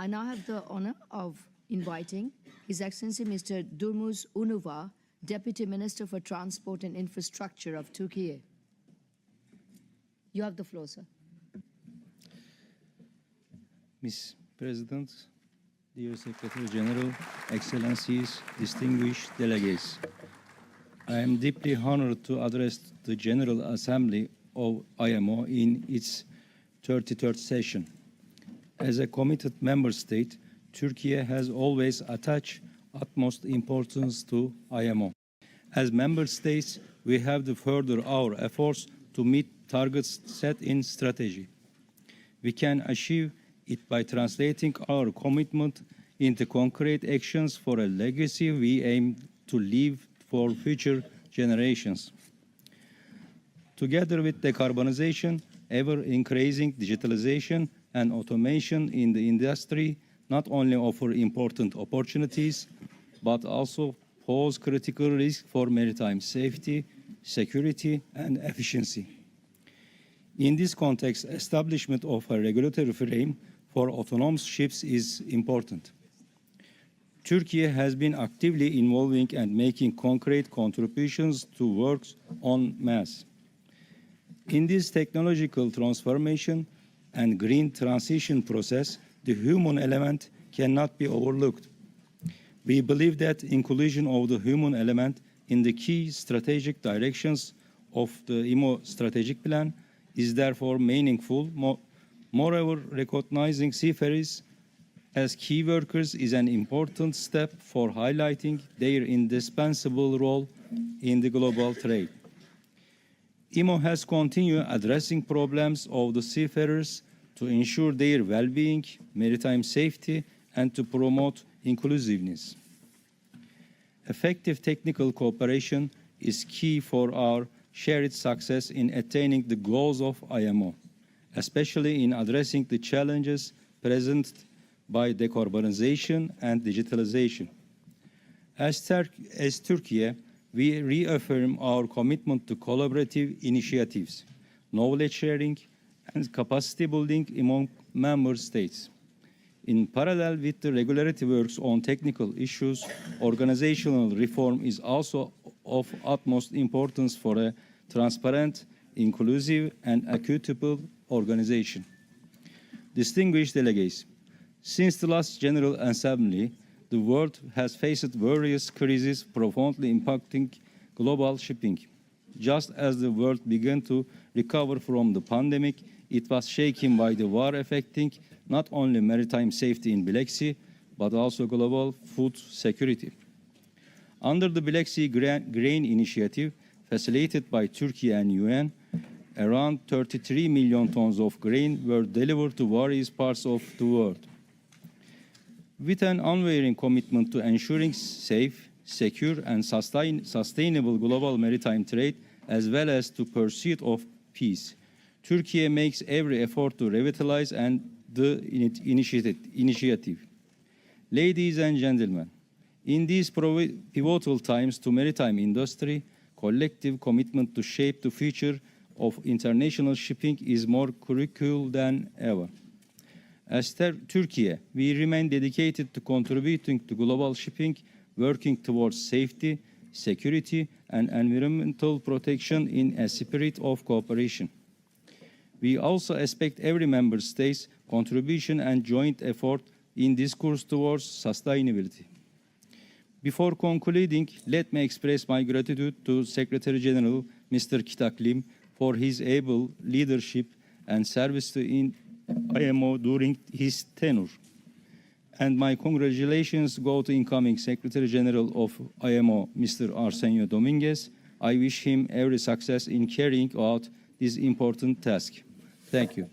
I now have the honor of inviting His Excellency Mr. Durmuz Unuva, Deputy Minister for Transport and Infrastructure of Turkey. You have the floor, sir. Ms. President, dear Secretary General, Excellencies, distinguished delegates, I am deeply honored to address the General Assembly of IMO in its 33rd session. As a committed member state, Turkey has always attached utmost importance to IMO. As member states, we have to further our efforts to meet targets set in strategy. We can achieve it by translating our commitment into concrete actions for a legacy we aim to leave for future generations. Together with decarbonization, ever increasing digitalization and automation in the industry not only offer important opportunities, but also pose critical risk for maritime safety, security, and efficiency. In this context, establishment of a regulatory frame for autonomous ships is important. Turkey has been actively involving and making concrete contributions to works on mass. In this technological transformation and green transition process, the human element cannot be overlooked. We believe that inclusion of the human element in the key strategic directions of the IMO strategic plan is therefore meaningful. Moreover, recognizing seafarers as key workers is an important step for highlighting their indispensable role in the global trade. IMO has continued addressing problems of the seafarers to ensure their well-being, maritime safety, and to promote inclusiveness. Effective technical cooperation is key for our shared success in attaining the goals of IMO, especially in addressing the challenges present by decarbonization and digitalization. As, Tur- as Turkey, we reaffirm our commitment to collaborative initiatives, knowledge sharing, and capacity building among member states. In parallel with the regularity works on technical issues, organizational reform is also of utmost importance for a transparent, inclusive, and equitable organization. Distinguished delegates, since the last General Assembly, the world has faced various crises profoundly impacting global shipping. Just as the world began to recover from the pandemic, it was shaken by the war affecting not only maritime safety in Black Sea, but also global food security. Under the Black Sea Grain Initiative, facilitated by Turkey and UN, around 33 million tons of grain were delivered to various parts of the world. With an unwavering commitment to ensuring safe, secure, and sustain, sustainable global maritime trade, as well as to pursuit of peace, Turkey makes every effort to revitalize and the initiative. Ladies and gentlemen, in these pivotal times to maritime industry, collective commitment to shape the future of international shipping is more critical than ever. As Turkey, we remain dedicated to contributing to global shipping, working towards safety, security, and environmental protection in a spirit of cooperation. We also expect every member state's contribution and joint effort in this course towards sustainability. Before concluding, let me express my gratitude to Secretary General Mr. Kitaklim for his able leadership and service to in IMO during his tenure. And my congratulations go to incoming Secretary General of IMO, Mr. Arsenio Dominguez. I wish him every success in carrying out this important task. Thank you.